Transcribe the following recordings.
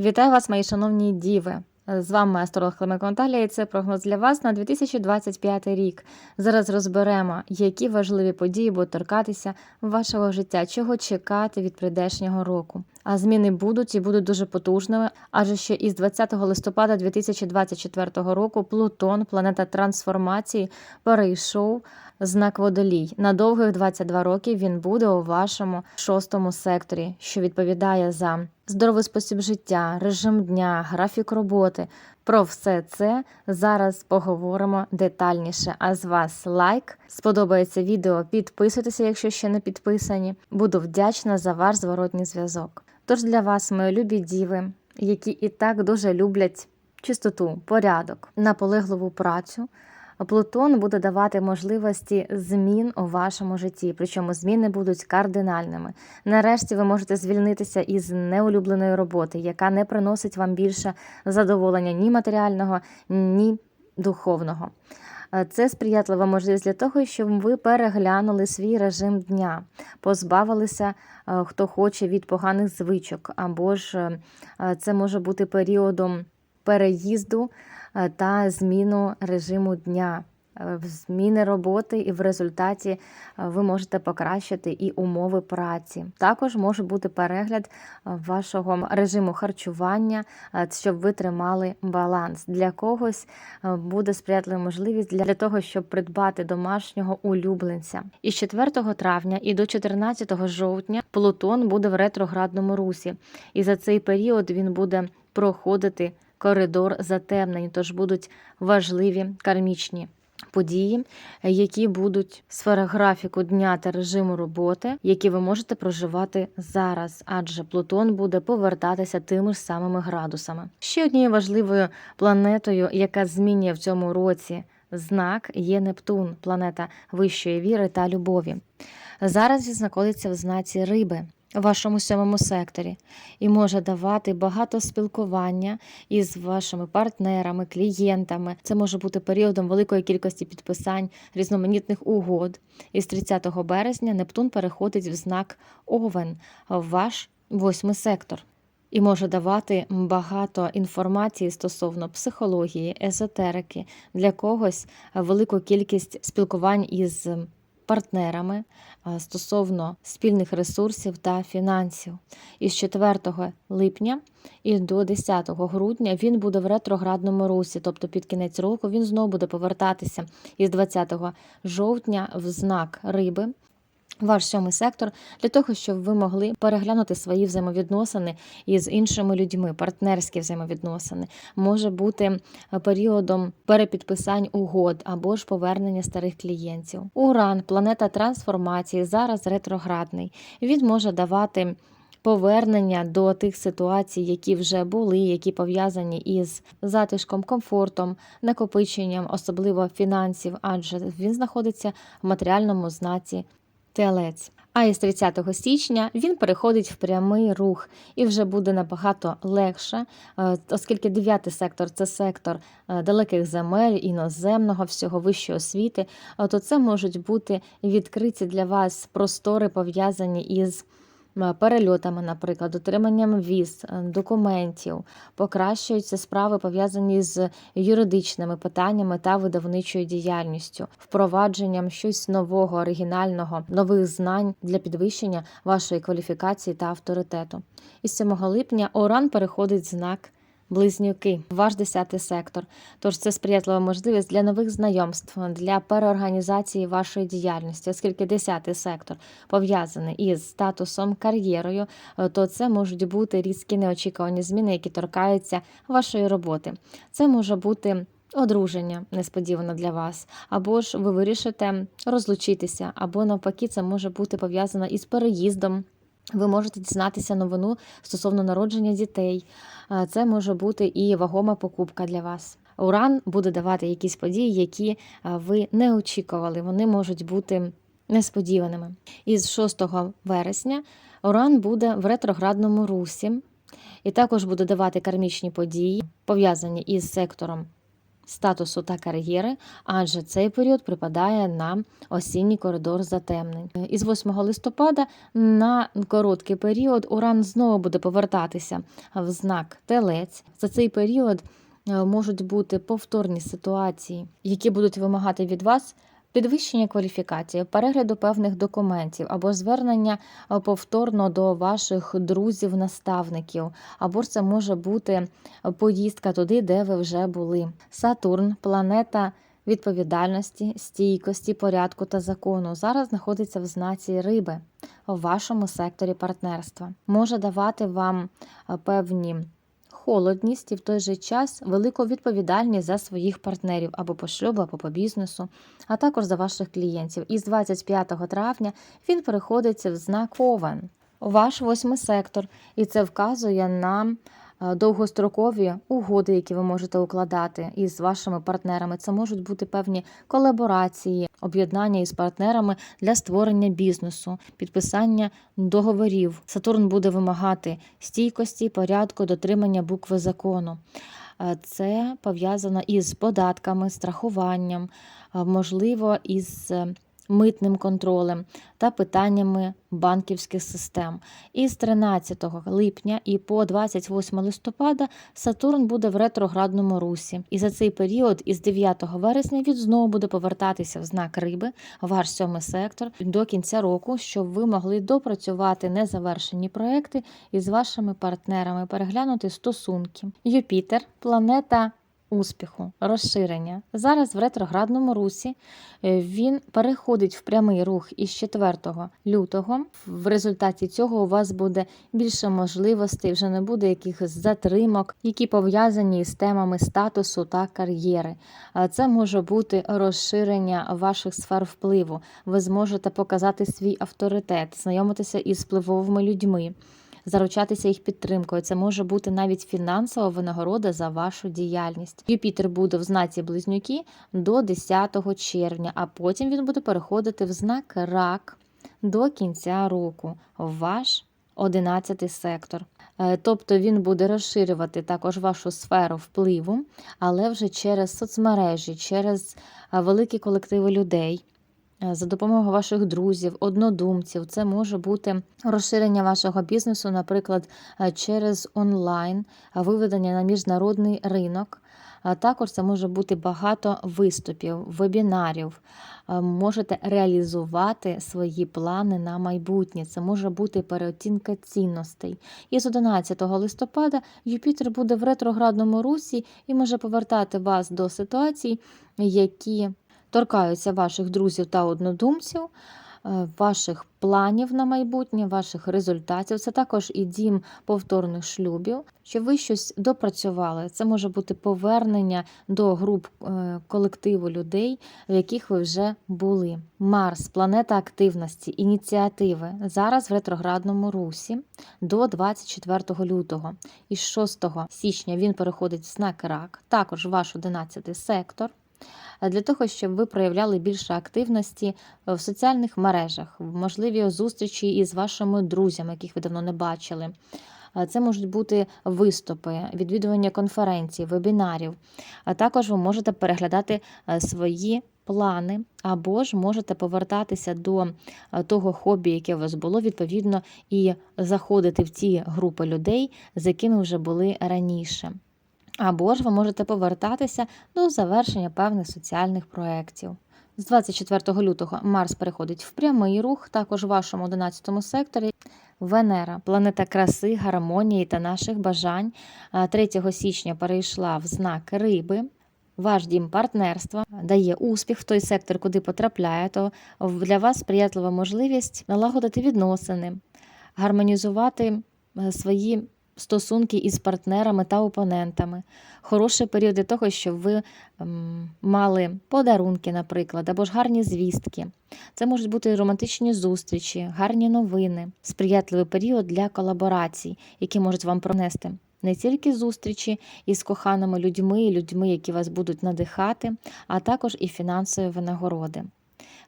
Вітаю вас, мої шановні діви. З вами астролог Клименко Наталія, і це прогноз для вас на 2025 рік. Зараз розберемо, які важливі події будуть торкатися вашого життя, чого чекати від прийдешнього року. А зміни будуть і будуть дуже потужними, адже ще із 20 листопада 2024 року Плутон, планета трансформації, перейшов знак водолій. На довгих 22 роки він буде у вашому шостому секторі, що відповідає за здоровий спосіб життя, режим дня, графік роботи. Про все це зараз поговоримо детальніше. А з вас лайк. Сподобається відео, підписуйтеся, якщо ще не підписані. Буду вдячна за ваш зворотній зв'язок. Тож для вас, мої любі діви, які і так дуже люблять чистоту, порядок, наполегливу працю. Плутон буде давати можливості змін у вашому житті, причому зміни будуть кардинальними. Нарешті ви можете звільнитися із неулюбленої роботи, яка не приносить вам більше задоволення ні матеріального, ні духовного. Е, Це сприятлива можливість для того, щоб ви переглянули свій режим дня, позбавилися, е, хто хоче від поганих звичок, або ж е, це може бути періодом переїзду та зміну режиму дня. Е, в Зміни роботи, і в результаті е, ви можете покращити і умови праці. Також може бути перегляд е, вашого режиму харчування, щоб ви тримали баланс. Для когось буде сприятлива можливість для того, щоб придбати домашнього улюбленця. Із 4 травня і до 14 жовтня Плутон буде в ретроградному русі, і за цей період він буде проходити коридор затемнень, тож будуть важливі кармічні. Події, які будуть в сферах графіку дня та режиму роботи, які ви можете проживати зараз, адже Плутон буде повертатися тими ж самими градусами. Ще однією важливою планетою, яка змінює в цьому році знак, є Нептун, планета вищої віри та любові. Зараз він знаходиться в знаці риби. Вашому сьомому секторі і може давати багато спілкування із вашими партнерами, клієнтами. Це може бути періодом великої кількості підписань різноманітних угод. Із 30 березня Нептун переходить в знак Овен ваш восьмий сектор. І може давати багато інформації стосовно психології, езотерики, для когось велику кількість спілкувань із партнерами стосовно спільних ресурсів та фінансів. Із 4 липня і до 10 грудня він буде в ретроградному русі, тобто під кінець року він знову буде повертатися із 20 жовтня в знак риби. Ваш сьомий сектор для того, щоб ви могли переглянути свої взаємовідносини із іншими людьми, партнерські взаємовідносини, може бути періодом перепідписань угод або ж повернення старих клієнтів. Уран, планета трансформації, зараз ретроградний. Він може давати. Повернення до тих ситуацій, які вже були, які пов'язані із затишком, комфортом, накопиченням, особливо фінансів, адже він знаходиться в матеріальному знаці телець. А із 30 січня він переходить в прямий рух і вже буде набагато легше, е, оскільки дев'ятий сектор це сектор е, далеких земель, іноземного, всього вищої освіти, е, то це можуть бути відкриті для вас простори, пов'язані із перельотами, наприклад, отриманням віз, е, документів, покращуються справи пов'язані з юридичними питаннями та видавничою діяльністю, впровадженням щось нового, оригінального, нових знань для підвищення вашої кваліфікації та авторитету. І 7 липня Оран переходить знак. Близнюки, ваш десятий сектор. Тож це сприятлива можливість для нових знайомств, для переорганізації вашої діяльності, оскільки десятий сектор пов'язаний із статусом, кар'єрою, е, то це можуть бути різкі неочікувані зміни, які торкаються вашої роботи. Це може бути. Одруження несподівано для вас, або ж ви вирішите розлучитися, або навпаки, це може бути пов'язано із переїздом. Ви можете дізнатися новину стосовно народження дітей. Е, Це може бути і вагома покупка для вас. Уран буде давати якісь події, які е, ви не очікували. Вони можуть бути несподіваними. Із 6 вересня Уран буде в ретроградному русі і також буде давати кармічні події, пов'язані із сектором статусу та кар'єри, адже цей період припадає на осінній коридор затемнень. Із 8 листопада на короткий період Уран знову буде повертатися в знак Телець. За цей період е, можуть бути повторні ситуації, які будуть вимагати від вас підвищення кваліфікації, перегляду певних документів або звернення е, повторно до ваших друзів-наставників, або це може бути поїздка туди, де ви вже були. Сатурн, планета відповідальності, стійкості, порядку та закону, зараз знаходиться в знаці риби в вашому секторі партнерства. Може давати вам е, певні холодність і в той же час велику відповідальність за своїх партнерів або по шлюбу, або по бізнесу, а також за ваших клієнтів. І з 25 травня він переходиться в знак Овен, ваш восьмий сектор, і це вказує на е, довгострокові угоди, які ви можете укладати із вашими партнерами. Це можуть бути певні колаборації, об'єднання із партнерами для створення бізнесу, підписання договорів. Сатурн буде вимагати стійкості, порядку, дотримання букви закону. Е, Це пов'язано із податками, страхуванням, е, можливо, із е, митним контролем та питаннями банківських систем. Із 13 липня і по 28 листопада Сатурн буде в ретроградному русі. І за цей період, із 9 вересня, він знову буде повертатися в знак риби, ваш сьомий сектор, до кінця року, щоб ви могли допрацювати незавершені проекти із вашими партнерами, переглянути стосунки. Юпітер, планета успіху, розширення. Зараз в ретроградному русі е, він переходить в прямий рух із 4 лютого. В результаті цього у вас буде більше можливостей, вже не буде якихось затримок, які пов'язані з темами статусу та кар'єри. Це може бути розширення ваших сфер впливу. Ви зможете показати свій авторитет, знайомитися із впливовими людьми заручатися їх підтримкою. Це може бути навіть фінансова винагорода за вашу діяльність. Юпітер буде в знаці близнюки до 10 червня, а потім він буде переходити в знак рак до кінця року. в Ваш 11 сектор. Е, Тобто він буде розширювати також вашу сферу впливу, але вже через соцмережі, через е, великі колективи людей. Е, За допомогою ваших друзів, однодумців, це може бути розширення вашого бізнесу, наприклад, е, через онлайн, е, виведення на міжнародний ринок. А Також це може бути багато виступів, вебінарів. Можете реалізувати свої плани на майбутнє. Це може бути переоцінка цінностей. І з 11 листопада Юпітер буде в ретроградному русі і може повертати вас до ситуацій, які торкаються ваших друзів та однодумців, е, ваших планів на майбутнє, ваших результатів. Це також і дім повторних шлюбів, що ви щось допрацювали. Це може бути повернення до груп е, колективу людей, в яких ви вже були. Марс, планета активності, ініціативи. Зараз в ретроградному русі до 24 лютого. І 6 січня він переходить в знак рак, також ваш 11 сектор для того, щоб ви проявляли більше активності в соціальних мережах, можливі зустрічі із вашими друзями, яких ви давно не бачили. Це можуть бути виступи, відвідування конференцій, вебінарів. А також ви можете переглядати е, свої плани, або ж можете повертатися до е, того хобі, яке у вас було, відповідно, і заходити в ті групи людей, з якими вже були раніше. Або ж ви можете повертатися до завершення певних соціальних проєктів. З 24 лютого Марс переходить в прямий рух, також в вашому 11 секторі. Венера, планета краси, гармонії та наших бажань. 3 січня перейшла в знак риби. Ваш дім партнерства дає успіх в той сектор, куди потрапляє, то для вас сприятлива можливість налагодити відносини, гармонізувати е, свої стосунки із партнерами та опонентами. Хороший період для того, щоб ви ем, мали подарунки, наприклад, або ж гарні звістки. Це можуть бути романтичні зустрічі, гарні новини, сприятливий період для колаборацій, які можуть вам пронести. Не тільки зустрічі із коханими людьми, людьми, які вас будуть надихати, а також і фінансові винагороди.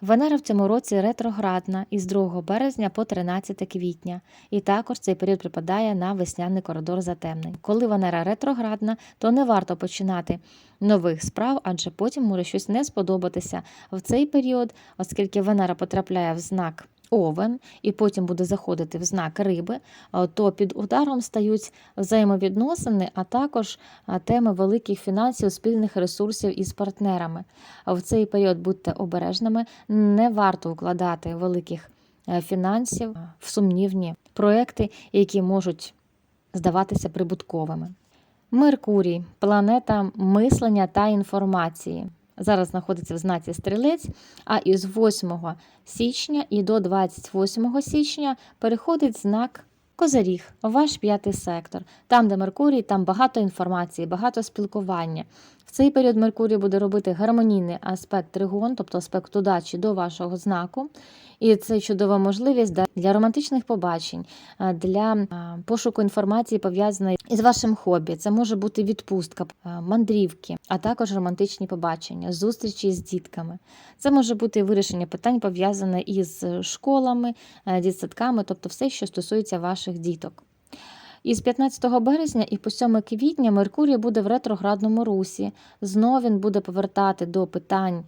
Венера в цьому році ретроградна із 2 березня по 13 квітня, і також цей період припадає на весняний коридор затемнень. Коли Венера ретроградна, то не варто починати нових справ, адже потім може щось не сподобатися в цей період, оскільки Венера потрапляє в знак. Овен і потім буде заходити в знак риби, то під ударом стають взаємовідносини, а також теми великих фінансів, спільних ресурсів із партнерами. В цей період будьте обережними, не варто укладати великих е, фінансів в сумнівні проекти, які можуть здаватися прибутковими. Меркурій планета мислення та інформації. Зараз знаходиться в знаці стрілець, а із 8 січня і до 28 січня переходить знак Козаріг, ваш п'ятий сектор. Там, де Меркурій, там багато інформації, багато спілкування. В цей період Меркурій буде робити гармонійний аспект тригон, тобто аспект удачі до вашого знаку. І це чудова можливість для романтичних побачень, для пошуку інформації, пов'язаної із вашим хобі. Це може бути відпустка, мандрівки, а також романтичні побачення, зустрічі з дітками. Це може бути вирішення питань, пов'язане із школами, е, дітсадками, тобто все, що стосується ваших діток. Із 15 березня і по 7 квітня Меркурій буде в ретроградному русі. Знову він буде повертати до питань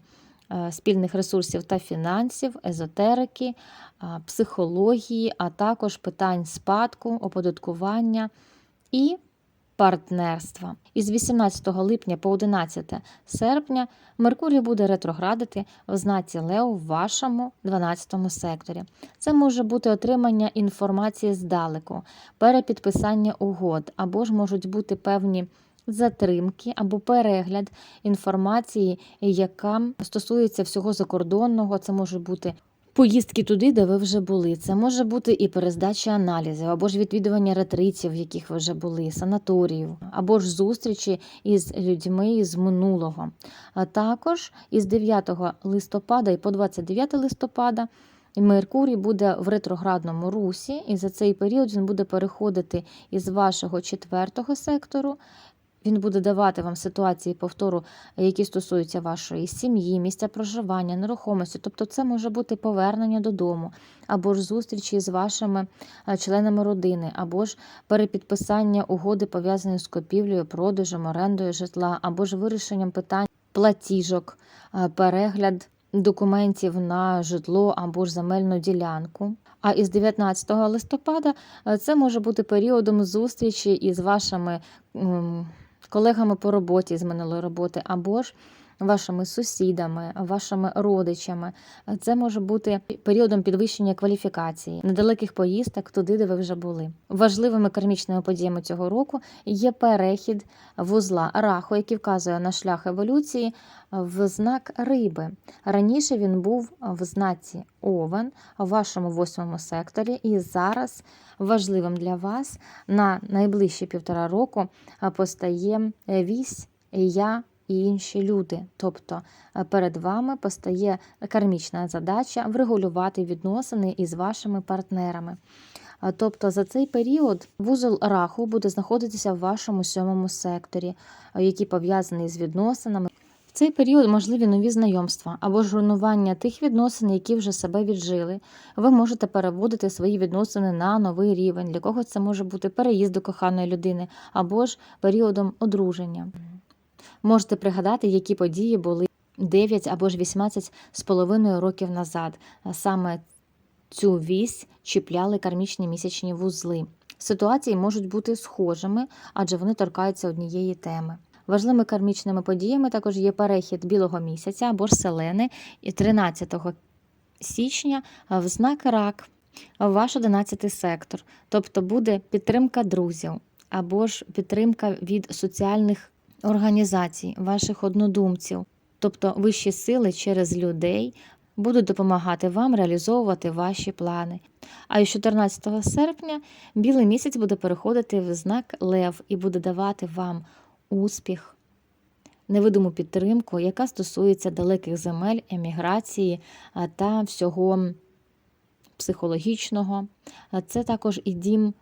е, спільних ресурсів та фінансів, езотерики, психології, а також питань спадку, оподаткування і партнерства. Із 18 липня по 11 серпня Меркурій буде ретроградити в знаці Лео в вашому 12 секторі. Це може бути отримання інформації здалеку, перепідписання угод, або ж можуть бути певні затримки або перегляд інформації, яка стосується всього закордонного. Це може бути Поїздки туди, де ви вже були. Це може бути і перездача аналізів, або ж відвідування ретритів, в яких ви вже були, санаторіїв, або ж зустрічі із людьми з минулого. А також із 9 листопада і по 29 листопада Меркурій буде в ретроградному русі, і за цей період він буде переходити із вашого четвертого сектору. Він буде давати вам ситуації повтору, які стосуються вашої сім'ї, місця проживання, нерухомості. Тобто, це може бути повернення додому, або ж зустрічі з вашими е, членами родини, або ж перепідписання угоди, пов'язані з купівлею, продажем, орендою житла, або ж вирішенням питань платіжок, е, перегляд документів на житло або ж земельну ділянку. А із 19 листопада е, це може бути періодом зустрічі із вашими колегами по роботі з минулої роботи, або ж вашими сусідами, вашими родичами. Це може бути періодом підвищення кваліфікації, недалеких поїздок туди, де ви вже були. Важливими кармічними подіями цього року є перехід вузла раху, який вказує на шлях еволюції в знак риби. Раніше він був в знаці Овен в вашому восьмому секторі, і зараз важливим для вас на найближчі півтора року постає вісь я і інші люди. Тобто е, перед вами постає кармічна задача врегулювати відносини із вашими партнерами. Тобто за цей період вузол раху буде знаходитися в вашому сьомому секторі, а, який пов'язаний з відносинами. В цей період можливі нові знайомства або ж руйнування тих відносин, які вже себе віджили. Ви можете переводити свої відносини на новий рівень. Для когось це може бути переїзд до коханої людини або ж періодом одруження. Можете пригадати, які події були 9 або ж 18 з половиною років назад. Саме цю вісь чіпляли кармічні місячні вузли. Ситуації можуть бути схожими, адже вони торкаються однієї теми. Важливими кармічними подіями також є перехід білого місяця або ж селени і 13 січня в знак рак, в ваш 11 сектор. Тобто буде підтримка друзів або ж підтримка від соціальних організацій, ваших однодумців. Тобто вищі сили через людей будуть допомагати вам реалізовувати ваші плани. А із 14 серпня білий місяць буде переходити в знак Лев і буде давати вам успіх, невидиму підтримку, яка стосується далеких земель, еміграції та всього психологічного. Це також і дім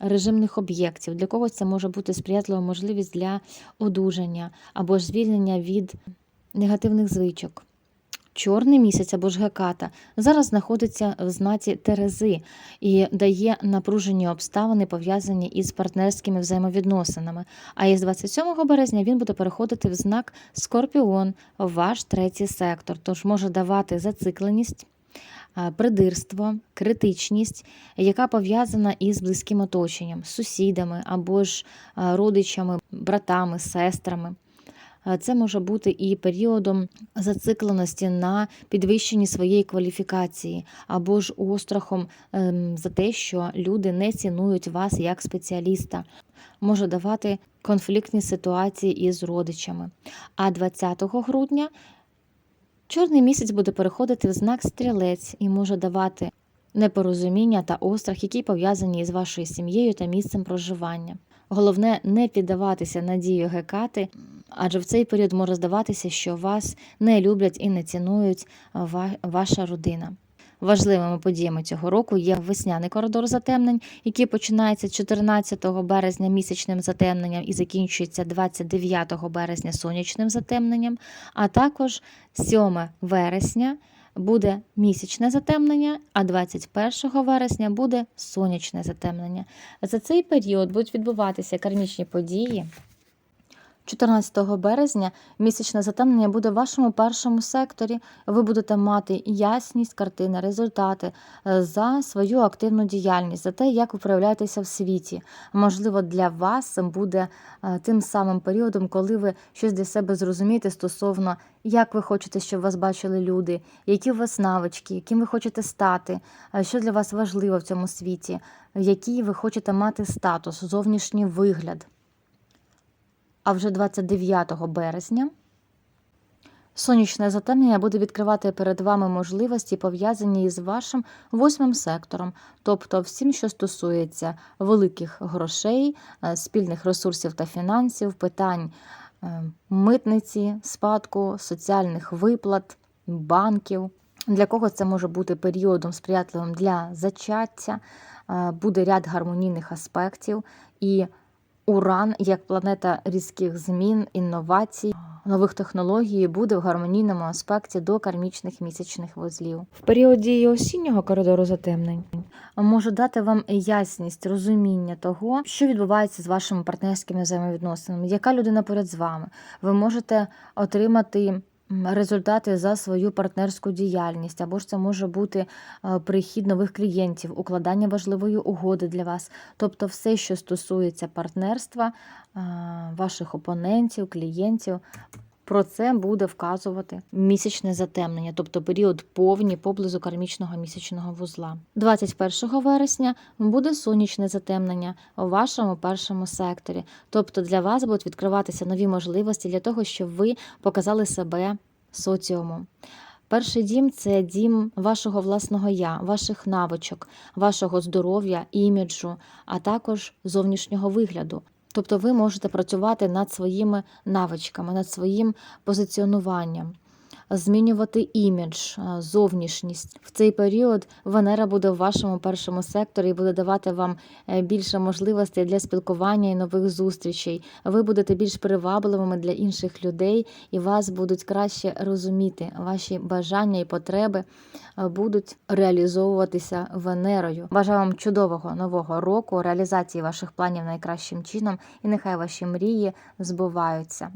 режимних об'єктів. Для когось це може бути сприятлива можливість для одужання або звільнення від негативних звичок. Чорний місяць або ж геката зараз знаходиться в знаці Терези і дає напружені обставини, пов'язані із партнерськими взаємовідносинами. А із 27 березня він буде переходити в знак Скорпіон, ваш третій сектор, тож може давати зацикленість. А, Придирство, критичність, яка пов'язана із близьким оточенням, сусідами або ж родичами, братами, сестрами. Це може бути і періодом зацикленості на підвищенні своєї кваліфікації, або ж острахом ем, за те, що люди не цінують вас як спеціаліста, може давати конфліктні ситуації із родичами. А 20 грудня чорний місяць буде переходити в знак стрілець і може давати непорозуміння та острах, які пов'язані із вашою сім'єю та місцем проживання. Головне не піддаватися надію гекати, адже в цей період може здаватися, що вас не люблять і не цінують ваша родина. Важливими подіями цього року є весняний коридор затемнень, який починається 14 березня місячним затемненням і закінчується 29 березня сонячним затемненням, а також 7 вересня буде місячне затемнення, а 21 вересня буде сонячне затемнення. За цей період будуть відбуватися кармічні події. 14 березня місячне затемнення буде в вашому першому секторі. Ви будете мати ясність картини, результати е, за свою активну діяльність, за те, як ви проявляєтеся в світі. Можливо, для вас буде е, тим самим періодом, коли ви щось для себе зрозумієте стосовно, як ви хочете, щоб вас бачили люди, які у вас навички, яким ви хочете стати, е, що для вас важливо в цьому світі, який ви хочете мати статус, зовнішній вигляд. А вже 29 березня сонячне затемнення буде відкривати перед вами можливості, пов'язані із вашим восьмим сектором, тобто всім, що стосується великих грошей, е, спільних ресурсів та фінансів, питань е, митниці, спадку, соціальних виплат, банків. Для кого це може бути періодом сприятливим для зачаття, е, буде ряд гармонійних аспектів і Уран як планета різких змін, інновацій, нових технологій буде в гармонійному аспекті до кармічних місячних вузлів. В період дії осіннього коридору затемнень може дати вам ясність, розуміння того, що відбувається з вашими партнерськими взаємовідносинами, яка людина поряд з вами. Ви можете отримати. Результати за свою партнерську діяльність, або ж це може бути е, прихід нових клієнтів, укладання важливої угоди для вас. Тобто, все, що стосується партнерства, е, ваших опонентів, клієнтів, про це буде вказувати місячне затемнення, тобто період повні поблизу кармічного місячного вузла. 21 вересня буде сонячне затемнення у вашому першому секторі. Тобто для вас будуть відкриватися нові можливості для того, щоб ви показали себе соціуму. Перший дім це дім вашого власного я, ваших навичок, вашого здоров'я, іміджу, а також зовнішнього вигляду. Тобто ви можете працювати над своїми навичками, над своїм позиціонуванням, змінювати імідж, е, зовнішність. В цей період Венера буде в вашому першому секторі і буде давати вам е, більше можливостей для спілкування і нових зустрічей. Ви будете більш привабливими для інших людей, і вас будуть краще розуміти. Ваші бажання і потреби е, будуть реалізовуватися Венерою. Бажаю вам чудового нового року, реалізації ваших планів найкращим чином, і нехай ваші мрії збуваються.